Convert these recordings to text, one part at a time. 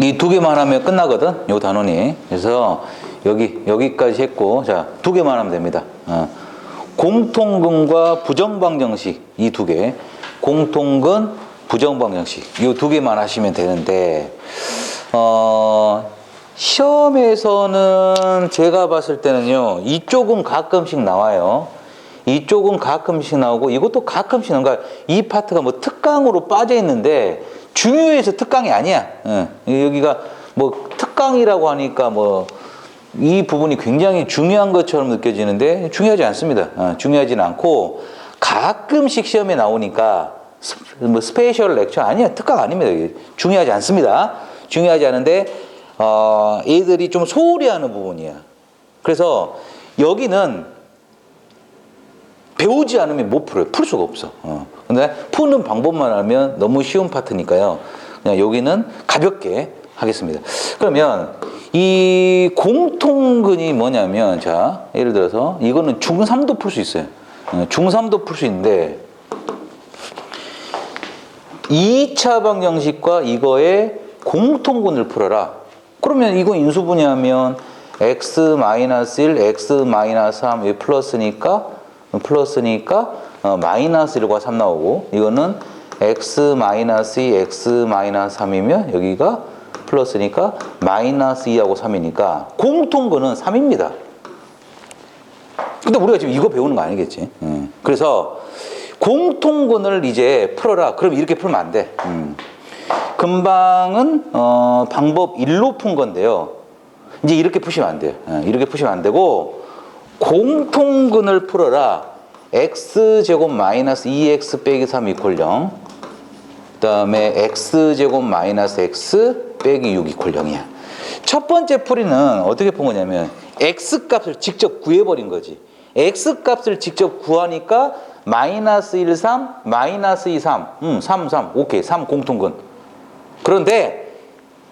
이 두 개만 하면 끝나거든. 요 단원이. 그래서 여기 여기까지 했고 자 두 개만 하면 됩니다. 어. 공통근과 부정방정식 이 두 개. 공통근 부정방정식 이 두 개만 하시면 되는데 어. 시험에서는 제가 봤을 때는요 이쪽은 가끔씩 나와요 이쪽은 가끔씩 나오고 이것도 가끔씩 나오고 그러니까 이 파트가 뭐 특강으로 빠져 있는데 중요해서 특강이 아니야 예. 여기가 뭐 특강이라고 하니까 뭐 이 부분이 굉장히 중요한 것처럼 느껴지는데 중요하지 않습니다 어, 중요하지는 않고 가끔씩 시험에 나오니까 스, 뭐 스페셜 렉처 아니야 특강 아닙니다. 중요하지 않습니다 중요하지 않은데 어, 애들이 좀 소홀히 하는 부분이야. 그래서 여기는 배우지 않으면 못 풀어요. 풀 수가 없어. 어. 근데 푸는 방법만 알면 너무 쉬운 파트니까요. 그냥 여기는 가볍게 하겠습니다. 그러면 이 공통근이 뭐냐면 자, 예를 들어서 이거는 중3도 풀 수 있어요. 어, 중3도 풀 수 있는데 2차 방정식과 이거의 공통근을 풀어라. 그러면 이거 인수분해하면 x-1, x-3 이 플러스니까 플러스니까 어, 마이너스 1과 3 나오고 이거는 x-2, x-3이면 여기가 플러스니까 마이너스 2하고 3이니까 공통근은 3입니다. 근데 우리가 지금 이거 배우는 거 아니겠지? 음. 그래서 공통근을 이제 풀어라. 그럼 이렇게 풀면 안 돼. 음. 금방은 어, 방법 1로 푼 건데요. 이제 이렇게 푸시면 안 돼요. 예, 이렇게 푸시면 안 되고 공통근을 풀어라. x제곱 마이너스 2x 빼기 3 이퀄 0. 그 다음에 x제곱 마이너스 x 빼기 6 이퀄 0이야. 첫 번째 풀이는 어떻게 푼 거냐면 x 값을 직접 구해버린 거지. x 값을 직접 구하니까 마이너스 1, 3, 마이너스 2, 3, 음, 3, 3, 오케이, 3 공통근. 그런데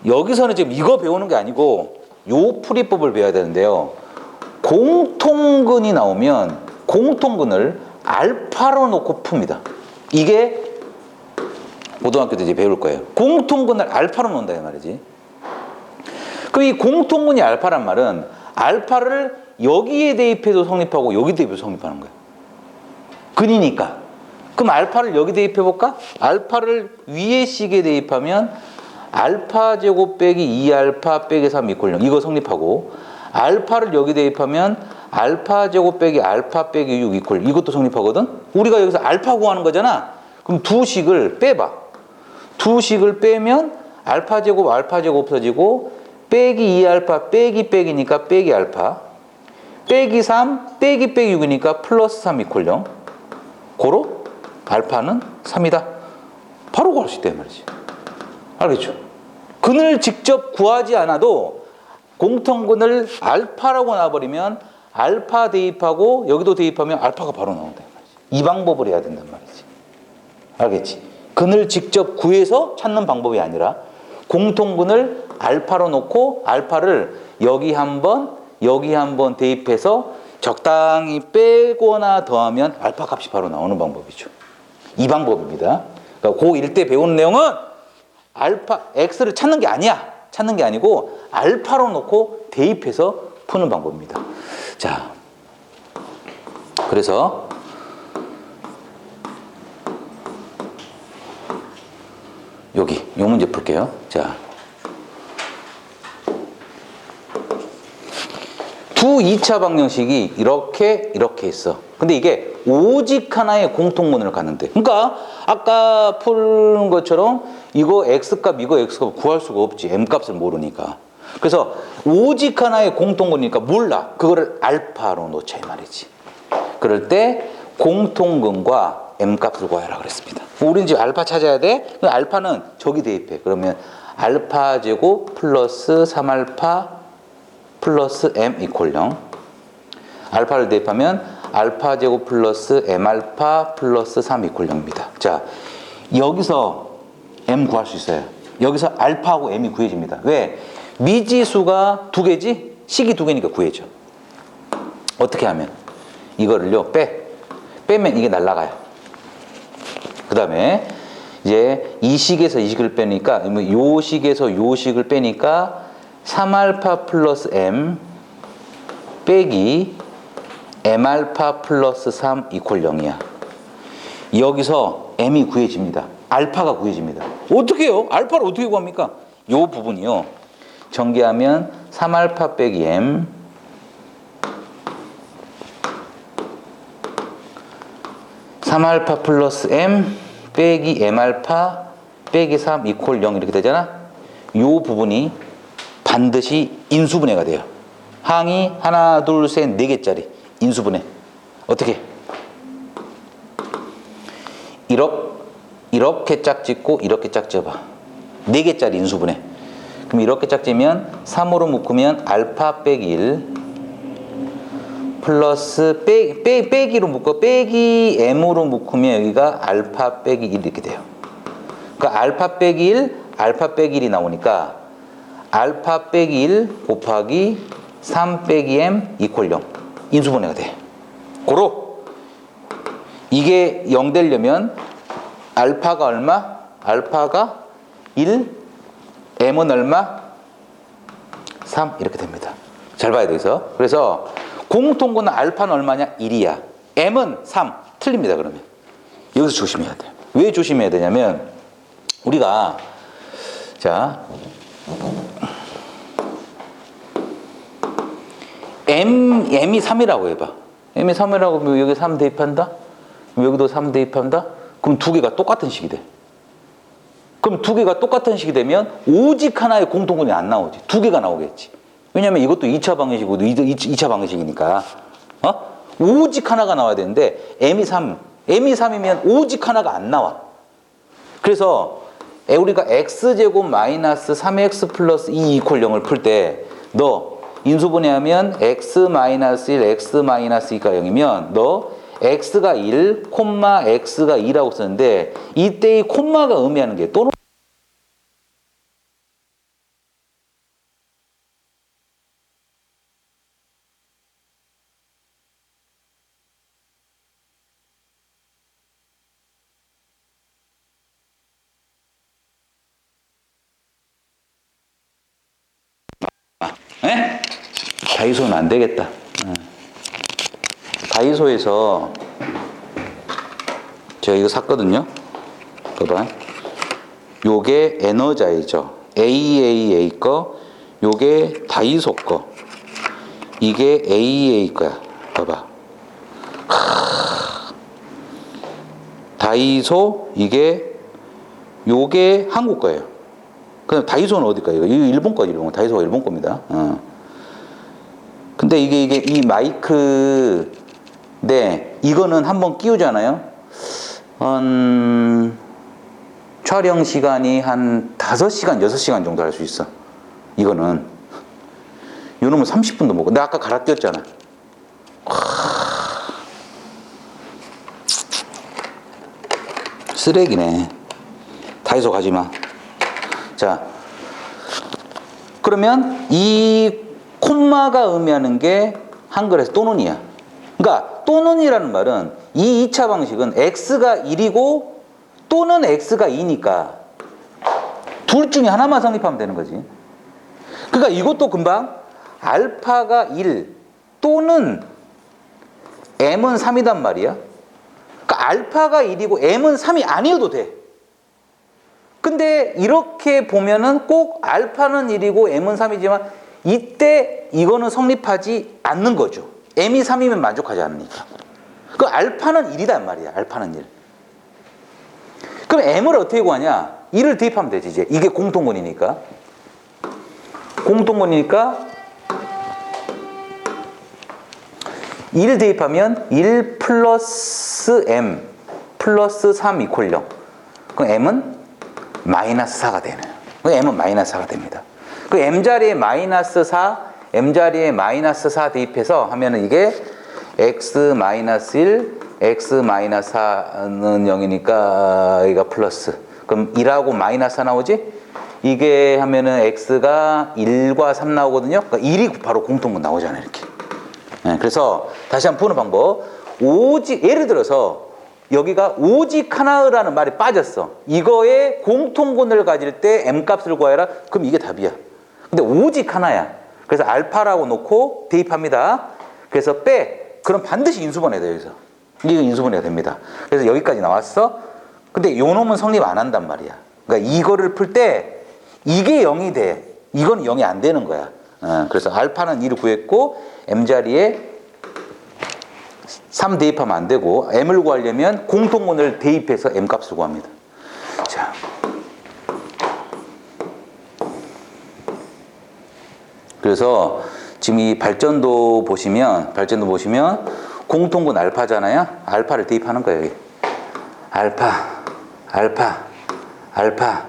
여기서는 지금 이거 배우는 게 아니고 요 풀이법을 배워야 되는데요. 공통근이 나오면 공통근을 알파로 놓고 풉니다. 이게 고등학교 때 이제 배울 거예요. 공통근을 알파로 놓는다 이 말이지. 그럼 이 공통근이 알파란 말은 알파를 여기에 대입해도 성립하고 여기 대입해도 성립하는 거예요. 근이니까. 그럼 알파를 여기 대입해 볼까? 알파를 위에 식에 대입하면 알파 제곱 빼기 2알파 빼기 3 이퀄 0 이거 성립하고 알파를 여기 대입하면 알파 제곱 빼기 알파 빼기 6 이퀄 이것도 성립하거든. 우리가 여기서 알파 구하는 거잖아. 그럼 두 식을 빼봐. 두 식을 빼면 알파 제곱 알파 제곱 없어지고 빼기 2 알파 빼기 빼기니까 빼기 알파 빼기 3 빼기 빼기 6이니까 플러스 3 이퀄 0 고로 알파는 3이다. 바로 구할 수 있다 이 말이지. 알겠죠? 근을 직접 구하지 않아도 공통근을 알파라고 놔버리면 알파 대입하고 여기도 대입하면 알파가 바로 나온다 이 방법을 해야 된단 말이지. 알겠지? 근을 직접 구해서 찾는 방법이 아니라 공통근을 알파로 놓고 알파를 여기 한 번 여기 한 번 대입해서 적당히 빼거나 더하면 알파 값이 바로 나오는 방법이죠. 이 방법입니다. 그러니까 고1 때 배운 내용은 알파 x를 찾는 게 아니야. 찾는 게 아니고 알파로 놓고 대입해서 푸는 방법입니다. 자. 그래서 여기 요 문제 풀게요. 자. 두 2차 방정식이 이렇게 이렇게 있어. 근데 이게 오직 하나의 공통문을 갖는데. 그러니까 아까 푸는 것처럼 이거 x값 이거 x값 구할 수가 없지. m값을 모르니까. 그래서 오직 하나의 공통근이니까 몰라. 그거를 알파로 놓자 이 말이지. 그럴 때 공통근과 m값을 구하라 그랬습니다. 우리는 지금 알파 찾아야 돼. 그 알파는 저기 대입해. 그러면 알파 제곱 플러스 3알파 플러스 m 이퀄 0 알파를 대입하면 알파 제곱 플러스 m 알파 플러스 3 이퀄 0입니다. 자, 여기서 m 구할 수 있어요. 여기서 알파하고 m이 구해집니다. 왜? 미지수가 두 개지? 식이 두 개니까 구해져. 어떻게 하면? 이거를요, 빼. 빼면 이게 날라가요. 그 다음에 이제 이 식에서 이 식을 빼니까 뭐요 식에서 요 식을 빼니까 3알파 플러스 m 빼기 m알파 플러스 3 이퀄 0이야. 여기서 m이 구해집니다. 알파가 구해집니다. 어떻게 해요? 알파를 어떻게 구합니까? 요 부분이요. 전개하면 3알파 빼기 m 3알파 플러스 m 빼기 m알파 빼기 3 이퀄 0 이렇게 되잖아. 요 부분이 반드시 인수분해가 돼요. 항이 하나, 둘, 셋, 네 개짜리 인수분해. 어떻게? 이렇게, 이렇게 짝짓고 이렇게 짝져봐. 네 개짜리 인수분해. 그럼 이렇게 짝지면 3으로 묶으면 알파 빼기 1 플러스 빼, 빼, 빼기로 묶어 빼기 m으로 묶으면 여기가 알파 빼기 1 이렇게 돼요. 그러니까 알파 빼기 1, 알파 빼기 1이 나오니까 알파 빼기 1 곱하기 3 빼기 m 이퀄 0 인수분해가 돼. 고로 이게 0 되려면 알파가 얼마? 알파가 1, m은 얼마? 3 이렇게 됩니다. 잘 봐야 돼서. 그래서 공통분은 알파는 얼마냐? 1이야. m은 3. 틀립니다. 그러면. 여기서 조심해야 돼요. 왜 조심해야 되냐면 우리가 자 m m이 3이라고 해 봐. m이 3이라고 하면 여기 3 대입한다? 여기도 3 대입한다? 그럼 두 개가 똑같은 식이 돼. 그럼 두 개가 똑같은 식이 되면 오직 하나의 공통분이 안 나오지. 두 개가 나오겠지. 왜냐면 이것도 2차 방정식이고 2차 방정식이니까. 어? 오직 하나가 나와야 되는데 m이 3. m이 3이면 오직 하나가 안 나와. 그래서 에, 우리가 x제곱 마이너스 3x 플러스 2 이퀄 0을 풀 때 너 인수분해하면 x 마이너스 1, x 마이너스 2가 0이면 너 x가 1, 콤마 x가 2라고 쓰는데 이때 이 콤마가 의미하는 게 또는 에? 다이소는 안 되겠다. 응. 다이소에서 제가 이거 샀거든요. 봐봐. 요게 에너자이저 AAA 거, 요게 다이소 거. 이게 AA 거야. 봐봐. 하. 다이소 이게 요게 한국 거예요. 그럼 다이소는 어디 거예요? 이거 일본 거 일본 거. 다이소가 일본 겁니다. 어. 근데 이게 이게 이 마이크 네 이거는 한번 끼우잖아요. 한 촬영 시간이 한 5시간, 6시간 정도 할 수 있어. 이거는 요놈은 30분도 먹고 내가 아까 갈아 꼈잖아. 쓰레기네. 다이소 가지 마. 자, 그러면 이 콤마가 의미하는 게 한글에서 또는이야. 그러니까 또는이라는 말은 이 2차 방식은 x가 1이고 또는 x가 2니까 둘 중에 하나만 성립하면 되는 거지. 그러니까 이것도 금방 알파가 1 또는 m은 3이단 말이야. 그러니까 알파가 1이고 m은 3이 아니어도 돼. 근데 이렇게 보면은 꼭 알파는 1이고 m은 3이지만 이때 이거는 성립하지 않는 거죠. M이 3이면 만족하지 않으니까. 그 알파는 1이단 말이야. 알파는 1. 그럼 m을 어떻게 구하냐? 1을 대입하면 되지 이제. 이게 공통분이니까. 공통분이니까 1 대입하면 1 플러스 m 플러스 3 이퀄 0. 그럼 m은 마이너스 4가 되는. 그 m은 마이너스 4가 됩니다. 그 m 자리에 마이너스 4, m 자리에 마이너스 4 대입해서 하면은 이게 x 마이너스 1, x 마이너스 4는 0이니까 여기가 플러스. 그럼 1하고 마이너스 4 나오지? 이게 하면은 x가 1과 3 나오거든요. 그러니까 1이 바로 공통분 나오잖아요, 이렇게. 네, 그래서 다시 한번 푸는 방법. 오직 예를 들어서 여기가 오직 하나라는 말이 빠졌어. 이거의 공통분을 가질 때 m 값을 구하라. 그럼 이게 답이야. 근데 오직 하나야. 그래서 알파라고 놓고 대입합니다. 그래서 빼. 그럼 반드시 인수분해야 돼요. 여기서. 이거 인수분해가 됩니다. 그래서 여기까지 나왔어. 근데 요 놈은 성립 안 한단 말이야. 그러니까 이거를 풀 때 이게 0이 돼. 이건 0이 안 되는 거야. 어, 그래서 알파는 2를 구했고 m 자리에 3 대입하면 안 되고 m을 구하려면 공통분을 대입해서 m 값을 구합니다. 자. 그래서 지금 이 발전도 보시면 발전도 보시면 공통분 알파잖아요. 알파를 대입하는 거예요. 여기. 알파, 알파, 알파,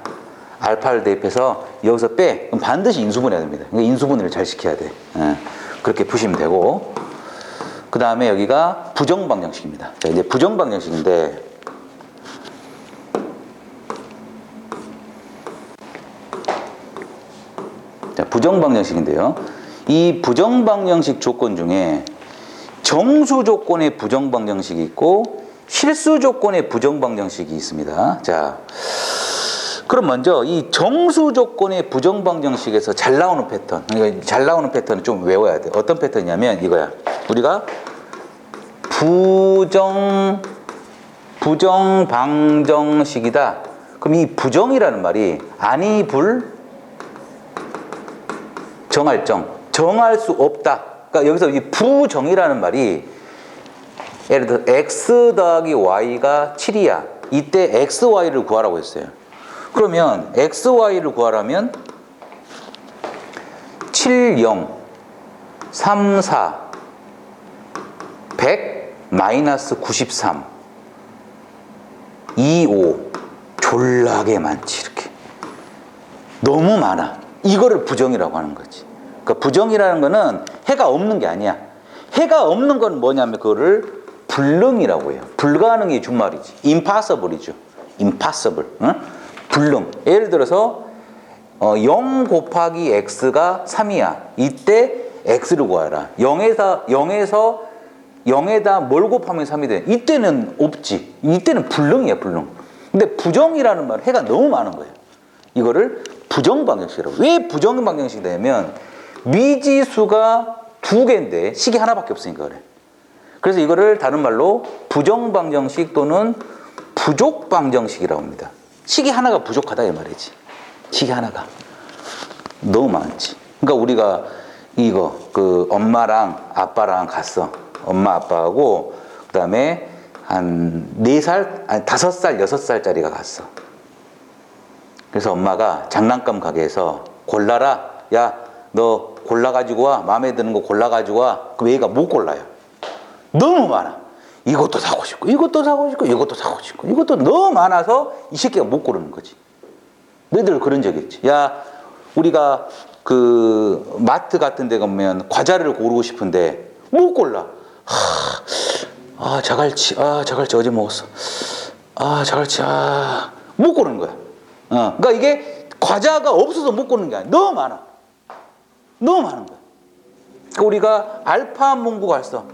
알파를 대입해서 여기서 빼. 그럼 반드시 인수분해야 됩니다. 그러니까 인수분해를 잘 시켜야 돼. 예. 그렇게 푸시면 되고. 그 다음에 여기가 부정방정식입니다. 자, 이제 부정방정식인데, 부정방정식인데요. 이 부정방정식 조건 중에 정수 조건의 부정방정식이 있고 실수 조건의 부정방정식이 있습니다. 자, 그럼 먼저 이 정수 조건의 부정방정식에서 잘 나오는 패턴, 그러니까 잘 나오는 패턴을 좀 외워야 돼. 어떤 패턴이냐면 이거야. 우리가 부정 부정방정식이다. 그럼 이 부정이라는 말이 아니 불 정할 정 정할 수 없다. 그러니까 여기서 이 부정이라는 말이 예를 들어 x 더하기 y가 7이야. 이때 x, y를 구하라고 했어요. 그러면 x, y를 구하라면 7, 0, 3, 4, 100, 마이너스 93, 2, 5. 졸라게 많지, 이렇게. 너무 많아. 이거를 부정이라고 하는 거지. 그러니까 부정이라는 거는 해가 없는 게 아니야. 해가 없는 건 뭐냐면 그거를 불능이라고 해요. 불가능의 준말이지. impossible이죠. impossible. 응? 불능. 예를 들어서 어, 0 곱하기 x가 3이야. 이때 x를 구하라. 0에서 0에서 0에다 뭘 곱하면 3이 돼? 이때는 없지. 이때는 불능이야, 불능. 근데 부정이라는 말 해가 너무 많은 거예요. 이거를 부정 방정식이라고. 왜 부정 방정식이 되냐면 미지수가 두 개인데 식이 하나밖에 없으니까 그래. 그래서 이거를 다른 말로 부정 방정식 또는 부족 방정식이라고 합니다. 식이 하나가 부족하다 이 말이지. 식이 하나가 너무 많지. 그러니까 우리가 이거 그 엄마랑 아빠랑 갔어. 엄마 아빠하고 그다음에 한 네살 아니 다섯 살 여섯 살짜리가 갔어. 그래서 엄마가 장난감 가게에서 골라라. 야, 너 골라 가지고 와. 마음에 드는 거 골라 가지고 와. 그럼 얘가 못 골라요. 너무 많아. 이것도 사고 싶고, 이것도 사고 싶고, 이것도 사고 싶고, 이것도 너무 많아서 이 새끼가 못 고르는 거지. 너희들 그런 적 있지. 야, 우리가 그 마트 같은 데 가면 과자를 고르고 싶은데 못 골라. 하, 아, 자갈치, 아, 자갈치 어제 먹었어. 아, 자갈치, 아, 못 고르는 거야. 어, 그러니까 이게 과자가 없어서 못 고르는 게 아니야. 너무 많아. 너무 많은 거야. 그러니까 우리가 알파 문구 갔어.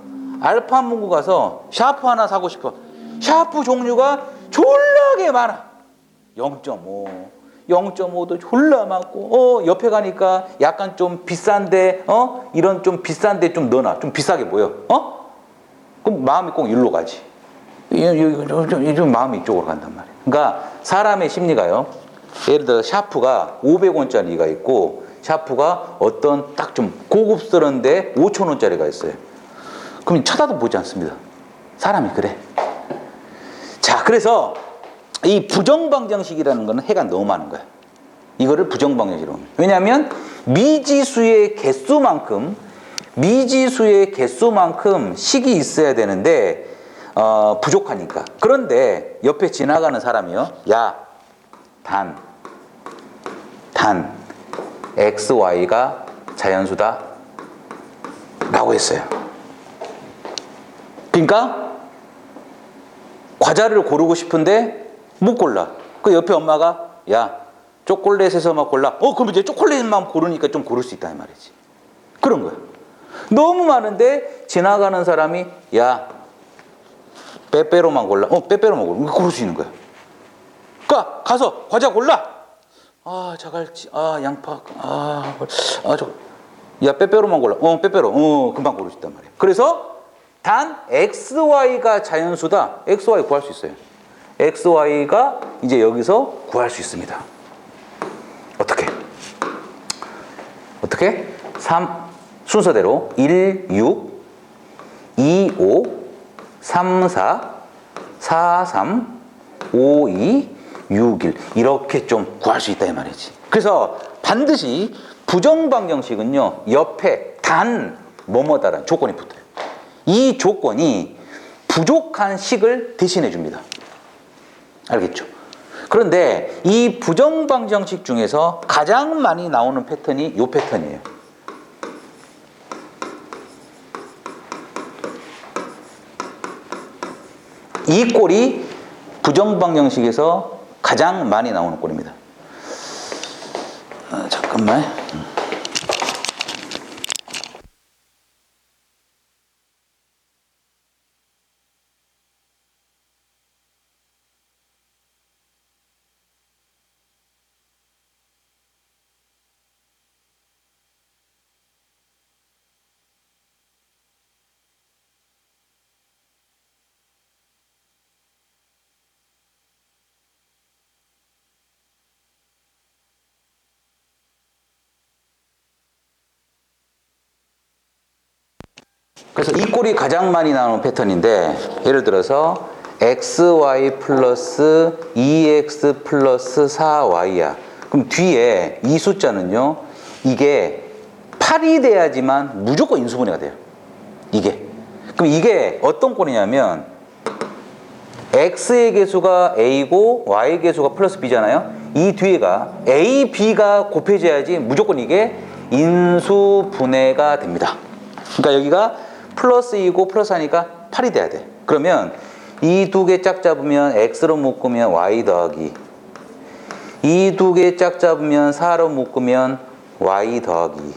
알파 문구 가서 샤프 하나 사고 싶어. 샤프 종류가 졸라게 많아. 0.5, 0.5도 졸라 많고, 어, 옆에 가니까 약간 좀 비싼데, 어, 이런 좀 비싼데 좀 넣어놔. 좀 비싸게 보여. 어? 그럼 마음이 꼭 일로 가지. 좀 마음이 이쪽으로 간단 말이야. 그러니까 사람의 심리가요. 예를 들어 샤프가 500원짜리가 있고 샤프가 어떤 딱 좀 고급스러운데 5천원짜리가 있어요. 그럼 쳐다도 보지 않습니다. 사람이 그래. 자, 그래서 이 부정방정식이라는 거는 해가 너무 많은 거야. 이거를 합니다. 왜냐하면 미지수의 개수만큼 미지수의 개수만큼 식이 있어야 되는데 어, 부족하니까. 그런데 옆에 지나가는 사람이요. 야, 단, 단, x, y가 자연수다. 라고 했어요. 그러니까 과자를 고르고 싶은데 못 골라. 그 옆에 엄마가 야 초콜릿에서만 골라. 어 그럼 이제 초콜릿만 고르니까 좀 고를 수 있다 이 말이지. 그런 거야. 너무 많은데 지나가는 사람이 야 빼빼로만 골라. 어, 빼빼로만 골라. 고를 수 있는 거야. 가! 가서 과자 골라! 아, 자갈치, 아, 양파, 아, 뭘, 아, 저, 야, 빼빼로만 골라. 어, 빼빼로. 어, 금방 고를 수 있단 말이야. 그래서 단 XY가 자연수다. XY 구할 수 있어요. XY가 이제 여기서 구할 수 있습니다. 어떻게? 어떻게? 3 순서대로 1, 6, 2, 5, 3, 4, 4, 3, 5, 2, 6, 1 이렇게 좀 구할 수 있다 이 말이지. 그래서 반드시 부정방정식은요 옆에 단 뭐뭐다라는 조건이 붙어요. 이 조건이 부족한 식을 대신해 줍니다. 알겠죠? 그런데 이 부정방정식 중에서 가장 많이 나오는 패턴이 이 패턴이에요. 이 꼴이 부정방정식에서 가장 많이 나오는 꼴입니다. 아, 잠깐만. 그래서 이 꼴이 가장 많이 나오는 패턴인데 예를 들어서 xy 플러스 2x 플러스 4y야. 그럼 뒤에 이 숫자는요. 이게 8이 돼야지만 무조건 인수분해가 돼요. 이게. 그럼 이게 어떤 꼴이냐면 x의 개수가 a고 y의 개수가 플러스 b잖아요. 이 뒤에가 a, b가 곱해져야지 무조건 이게 인수분해가 됩니다. 그러니까 여기가 플러스 2고 플러스 하니까 8이 돼야 돼. 그러면 이 두 개 짝 잡으면 x로 묶으면 y 더하기 이 두 개 짝 잡으면 4로 묶으면 y 더하기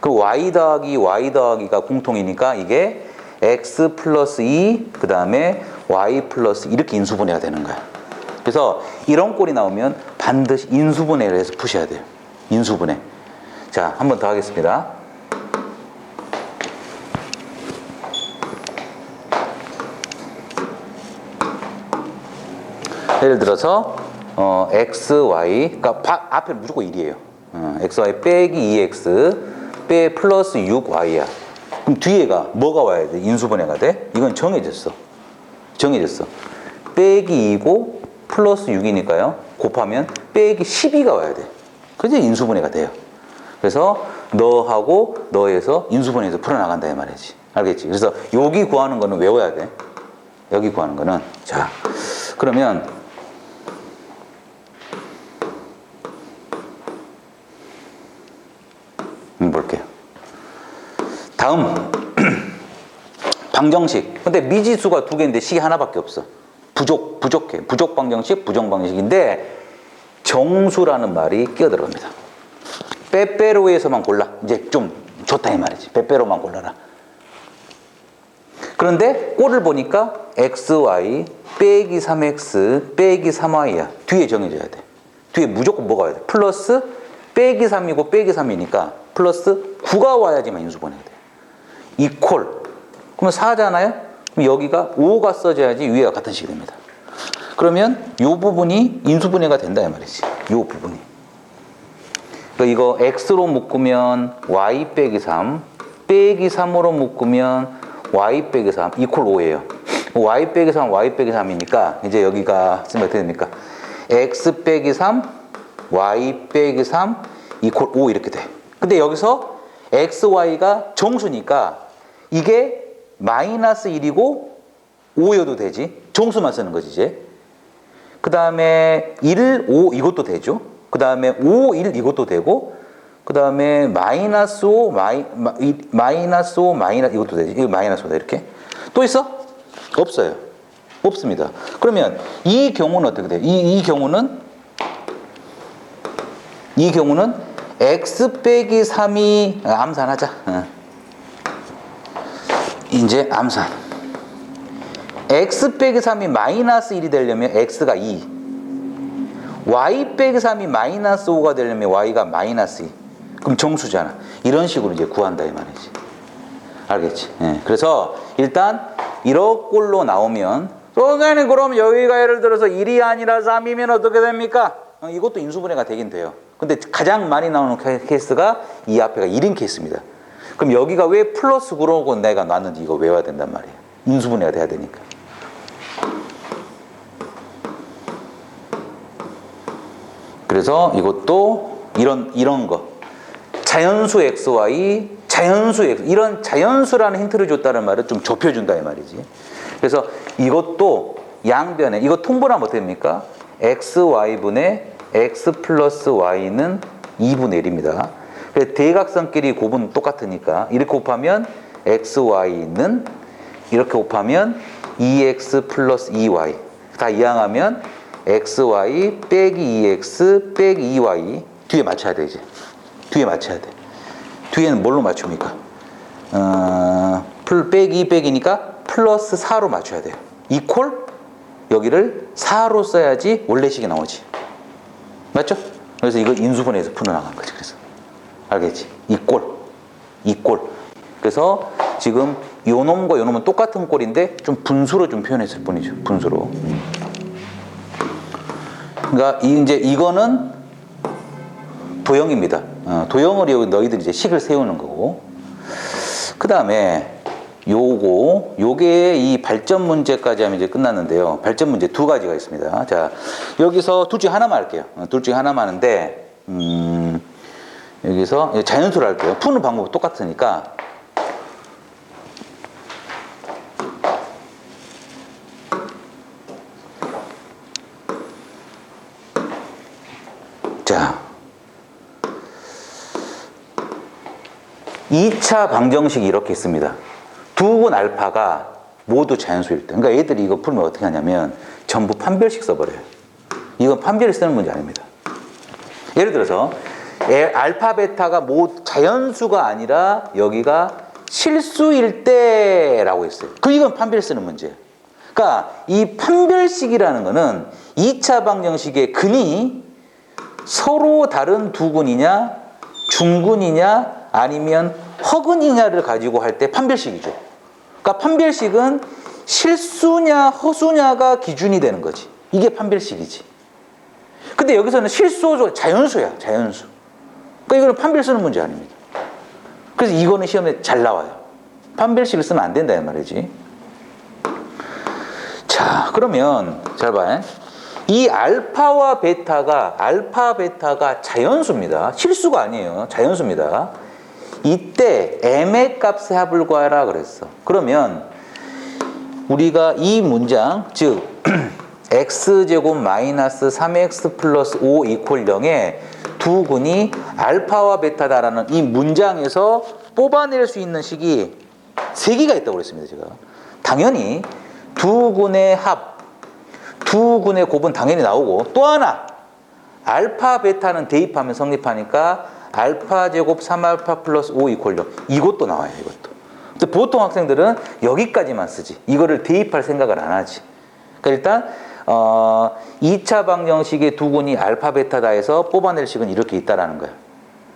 그 y 더하기 y 더하기가 공통이니까 이게 x 플러스 2 그 다음에 y 플러스 이렇게 인수분해가 되는 거야. 그래서 이런 꼴이 나오면 반드시 인수분해를 해서 푸셔야 돼요. 인수분해. 자, 한 번 더 하겠습니다. 예를 들어서 어, x, y, 그러니까 바, 앞에 무조건 1이에요. 어, x, y 빼기 2x 빼 플러스 6y야. 그럼 뒤에가 뭐가 와야 돼? 인수분해가 돼? 이건 정해졌어. 정해졌어. 빼기 2고 플러스 6이니까요. 곱하면 빼기 12가 와야 돼. 그게 인수분해가 돼요. 그래서 너하고 너에서 인수분해에서 풀어나간다 이 말이지. 알겠지? 그래서 여기 구하는 거는 외워야 돼. 여기 구하는 거는 자 그러면 음, 볼게요. 다음 방정식. 근데 미지수가 두 개인데 식이 하나밖에 없어. 부족 부족해. 부족 방정식, 부정 방정식인데 정수라는 말이 끼어 들어갑니다. 빼빼로에서만 골라. 이제 좀 좋다 이 말이지. 빼빼로만 골라라. 그런데 꼴을 보니까 xy 빼기 3x 빼기 3y야. 뒤에 정해져야 돼. 뒤에 무조건 뭐가 와야 돼? 플러스 빼기 3이고 빼기 3이니까 플러스 9가 와야지만 인수분해가 돼. 이퀄. 그러면 4잖아요? 그럼 여기가 5가 써져야지 위에가 같은 식이 됩니다. 그러면 이 부분이 인수분해가 된다 이 말이지. 이 부분이. 그러니까 이거 x로 묶으면 y 빼기 3 빼기 3으로 묶으면 y 빼기 3 이퀄 5예요. y 빼기 3 y 빼기 3이니까 이제 여기가 쓰면 어떻게 됩니까? x 빼기 3 y 빼기 3 이퀄 5 이렇게 돼. 근데 여기서 x, y가 정수니까 이게 마이너스 1이고 5여도 되지. 정수만 쓰는 거지 이제. 그 다음에 1, 5 이것도 되죠. 그 다음에 5, 1 이것도 되고 그 다음에 마이너스 5, 마이, 마이너스 5, 마이너스 이것도 되지. 이거 마이너스 5다 이렇게. 또 있어? 없어요. 없습니다. 그러면 이 경우는 어떻게 돼요? 이, 이 경우는 이 경우는 x 빼기 3이 아, 암산하자. 어. 이제 암산. x 빼기 3이 마이너스 1이 되려면 x가 2 y 빼기 3이 마이너스 5가 되려면 y가 마이너스 2 그럼 정수잖아 이런 식으로 이제 구한다 이 말이지 알겠지 예. 그래서 일단 이런 꼴로 나오면 선생님 그럼 여기가 예를 들어서 1이 아니라 3이면 어떻게 됩니까? 어, 이것도 인수분해가 되긴 돼요 근데 가장 많이 나오는 케- 케이스가 이 앞에가 1인 케이스입니다 그럼 여기가 왜 플러스 그러고 내가 놨는지 이거 외워야 된단 말이에요 인수분해가 돼야 되니까 그래서 이것도 이런 이런 거 자연수 xy 자연수 x 이런 자연수라는 힌트를 줬다는 말을 좀 좁혀준다 이 말이지. 그래서 이것도 양변에 이거 통분하면 됩니까? xy분의 x 플러스 y는 2분의 1입니다. 그래서 대각선끼리 곱은 똑같으니까 이렇게 곱하면 xy는 이렇게 곱하면 2x 플러스 2y 다 이항하면 xy 빼기 2x 빼기 2y 뒤에 맞춰야 돼 이제. 뒤에 맞춰야 돼. 뒤에는 뭘로 맞춥니까? 어, 풀 빼기 2 빼기니까 플러스 4로 맞춰야 돼요. 이퀄? 여기를 4로 써야지 원래식이 나오지. 맞죠? 그래서 이거 인수분해에서 풀어나간 거지 그래서 알겠지? 이 꼴 이 꼴 그래서 지금 요 놈과 요 놈은 똑같은 꼴인데 좀 분수로 좀 표현했을 뿐이죠 분수로 그러니까 이 이제 이거는 도형입니다. 어, 도형을 여기 너희들이 이제 식을 세우는 거고. 그 다음에 요거 요게 이 발전 문제까지 하면 이제 끝났는데요. 발전 문제 두 가지가 있습니다. 자 여기서 둘 중에 하나만 할게요. 어, 둘 중에 하나만 하는데 음, 여기서 자연수로 할게요. 푸는 방법 똑같으니까 자, 2차 방정식이 이렇게 있습니다. 두군 알파가 모두 자연수일 때. 그러니까 얘들이 이거 풀면 어떻게 하냐면 전부 판별식 써버려요. 이건 판별을 쓰는 문제 아닙니다. 예를 들어서 에- 알파 베타가 모 자연수가 아니라 여기가 실수일 때라고 했어요. 그 이건 판별 쓰는 문제예요. 그러니까 이 판별식이라는 거는 2차 방정식의 근이 서로 다른 두 군이냐 중군이냐 아니면 허근이냐를 가지고 할 때 판별식이죠. 그러니까 판별식은 실수냐 허수냐가 기준이 되는 거지. 이게 판별식이지. 근데 여기서는 실수 자연수야, 자연수. 그러니까 이거는 판별 쓰는 문제 아닙니다. 그래서 이거는 시험에 잘 나와요. 판별식을 쓰면 안 된다 이 말이지. 자, 그러면 잘 봐. 이 알파와 베타가 알파 베타가 자연수입니다. 실수가 아니에요. 자연수입니다. 이때 m의 값의 합을 구하라 그랬어. 그러면 우리가 이 문장 즉 x제곱 마이너스 3x 플러스 5 이퀄 0의 두 군이 알파와 베타다라는 이 문장에서 뽑아낼 수 있는 식이 세 개가 있다고 그랬습니다. 제가 당연히 두 군의 합, 두 군의 곱은 당연히 나오고 또 하나 알파 베타는 대입하면 성립하니까 알파 제곱 3알파 플러스 5 이퀄 0 이것도 나와요. 이것도. 근데 보통 학생들은 여기까지만 쓰지. 이거를 대입할 생각을 안 하지. 그러니까 일단 어, 2차 방정식의 두 군이 알파 베타다 해서 뽑아낼 식은 이렇게 있다라는 거예요.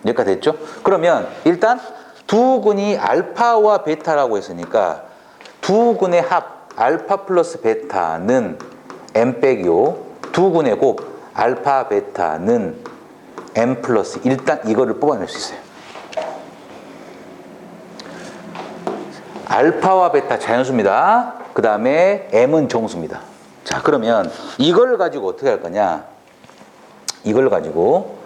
여기까지 됐죠? 그러면 일단 두 군이 알파와 베타라고 했으니까 두 군의 합 알파 플러스 베타는 m 빼기요. 두 군의 곱 알파 베타는 m 플러스 일단 이거를 뽑아낼 수 있어요. 알파와 베타 자연수입니다. 그 다음에 m은 정수입니다. 자, 그러면 이걸 가지고 어떻게 할 거냐? 이걸 가지고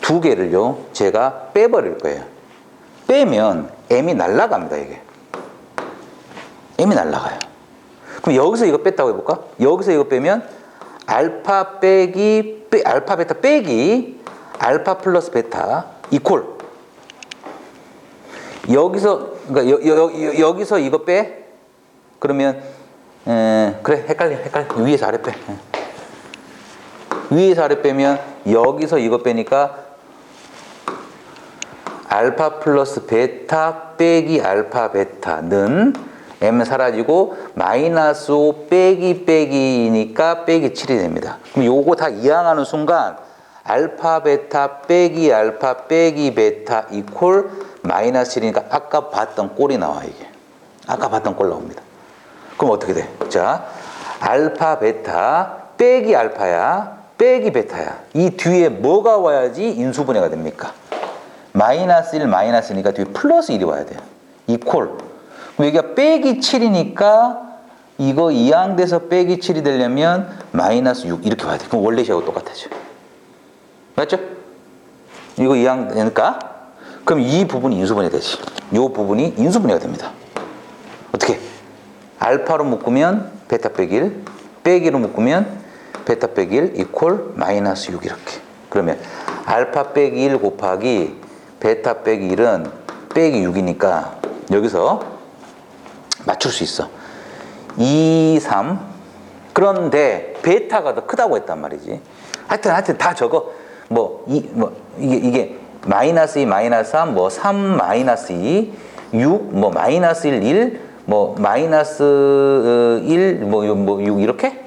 두 개를요, 제가 빼버릴 거예요. 빼면 m이 날라갑니다, 이게. m이 날라가요. 그럼 여기서 이거 뺐다고 해볼까? 여기서 이거 빼면 알파 빼기, 빼, 알파 베타 빼기 알파 플러스 베타 이퀄 여기서 그러니까 여, 여, 여, 여기서 이거 빼 그러면 에, 그래 헷갈려 헷갈려 위에서 아래 빼 예. 위에서 아래 빼면 여기서 이거 빼니까 알파 플러스 베타 빼기 알파 베타는 m 사라지고 마이너스 5 빼기 빼기니까 빼기 7이 됩니다. 그럼 요거 다 이항하는 순간 알파 베타 빼기 알파 빼기 베타 이퀄 마이너스 7이니까 아까 봤던 꼴이 나와 이게. 아까 봤던 꼴 나옵니다. 그럼 어떻게 돼? 자, 알파 베타 빼기 알파야 빼기 베타야. 이 뒤에 뭐가 와야지 인수분해가 됩니까? 마이너스 1 마이너스니까 뒤에 플러스 1이 와야 돼요. 이퀄. 그럼 여기가 빼기 7이니까 이거 이항돼서 빼기 7이 되려면 마이너스 6 이렇게 와야 돼. 그럼 원래 시하고 똑같아져. 맞죠? 이거 이항 되니까 그럼 이 부분이 인수분해 되지. 이 부분이 인수분해가 됩니다. 어떻게? 알파로 묶으면 베타 빼기 1, 빼기로 묶으면 베타 빼기 1 이퀄 마이너스 6 이렇게. 그러면 알파 빼기 1 곱하기 베타 빼기 1은 빼기 6이니까 여기서 맞출 수 있어. 2, 3. 그런데 베타가 더 크다고 했단 말이지. 하여튼 하여튼 다 적어. 뭐, 이, 뭐, 이게, 이게 마이너스 2, 마이너스 3, 뭐 3, 마이너스 2, 6, 뭐 마이너스 1, 1, 뭐 마이너스 1, 뭐, 요- 뭐 6, 이렇게?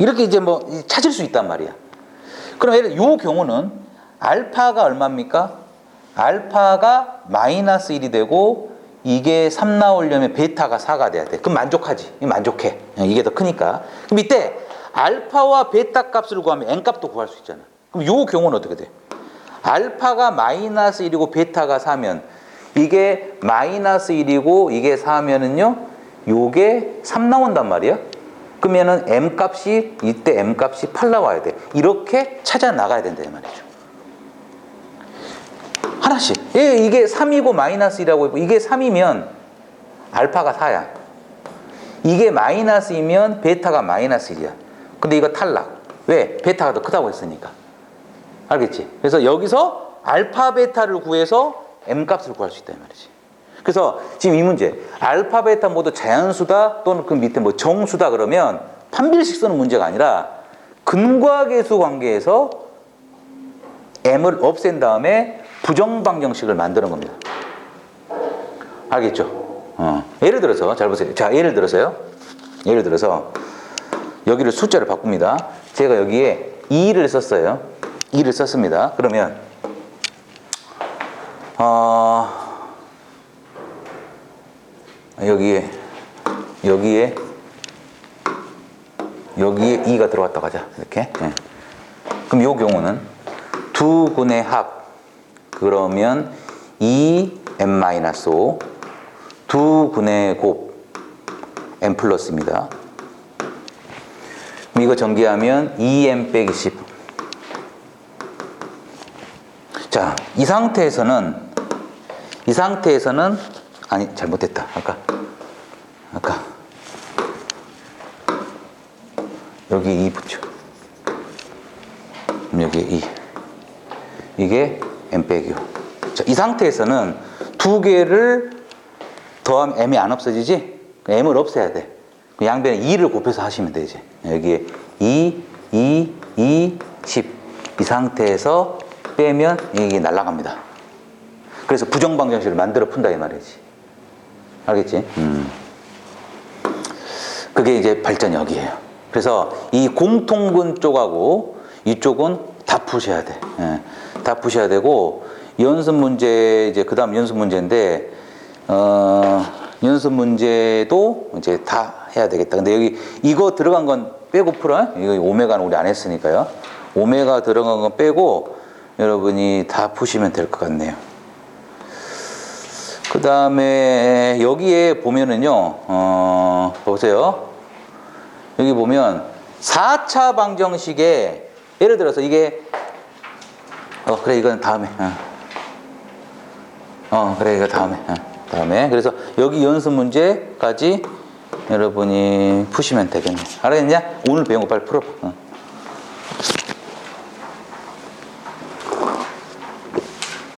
이렇게 이제 뭐 찾을 수 있단 말이야. 그럼 예를 요 경우는 알파가 얼마입니까? 알파가 마이너스 1이 되고 이게 3 나오려면 베타가 4가 돼야 돼. 그럼 만족하지. 이 만족해. 이게 더 크니까. 그럼 이때 알파와 베타 값을 구하면 n 값도 구할 수 있잖아. 그럼 요 경우는 어떻게 돼? 알파가 마이너스 1이고 베타가 4면 이게 마이너스 1이고 이게 4면은요. 요게 3 나온단 말이야. 그러면은 m 값이 이때 m 값이 8 나와야 돼. 이렇게 찾아 나가야 된다 이 말이죠. 하나씩. 예, 이게 3이고 마이너스 1이라고 했고 이게 3이면 알파가 4야. 이게 마이너스이면 베타가 마이너스 1이야. 근데 이거 탈락. 왜? 베타가 더 크다고 했으니까. 알겠지? 그래서 여기서 알파 베타를 구해서 m 값을 구할 수 있다 이 말이지. 그래서 지금 이 문제 알파 베타 모두 자연수다 또는 그 밑에 뭐 정수다 그러면 판별식 쓰는 문제가 아니라 근과계수 관계에서 m을 없앤 다음에 부정방정식을 만드는 겁니다. 알겠죠? 어. 예를 들어서 잘 보세요. 자, 예를 들어서요. 예를 들어서 여기를 숫자를 바꿉니다. 제가 여기에 2를 썼어요. 2를 썼습니다. 그러면 어, 여기에 여기에 여기에 2가 들어갔다 가자. 이렇게. 예. 그럼 이 경우는 두 군의 합 그러면 2m-5 두 군의 곱 m 플러스입니다. 그럼 이거 전개하면 2m 빼기 10. 자, 이 상태에서는 이 상태에서는 아니 잘못했다. 아까 아까 여기 2 붙여. 여기 2. 이게 m 빼기 5. 자, 이 상태에서는 두 개를 더하면 m이 안 없어지지? 그 m을 없애야 돼. 그 양변에 2를 곱해서 하시면 되지. 여기에 2, 2, 2, 10. 이 상태에서 빼면 이게 날아갑니다. 그래서 부정방정식을 만들어 푼다 이 말이지. 알겠지? 음. 그게 이제 발전역이에요. 그래서 이 공통근 쪽하고 이쪽은 다 푸셔야 돼. 예, 다 푸셔야 되고 연습 문제 이제 그다음 연습 문제인데 어, 연습 문제도 이제 다 해야 되겠다. 근데 여기 이거 들어간 건 빼고 풀어. 이거 오메가는 우리 안 했으니까요. 오메가 들어간 건 빼고 여러분이 다 푸시면 될 것 같네요. 그 다음에 여기에 보면은요, 어, 보세요. 여기 보면 4차 방정식에 예를 들어서 이게 어 그래 이건 다음에 어, 어 그래 이거 다음에 어, 다음에. 그래서 여기 연습 문제까지 여러분이 푸시면 되겠네. 알았냐? 오늘 배운 거 빨리 풀어봐. 어.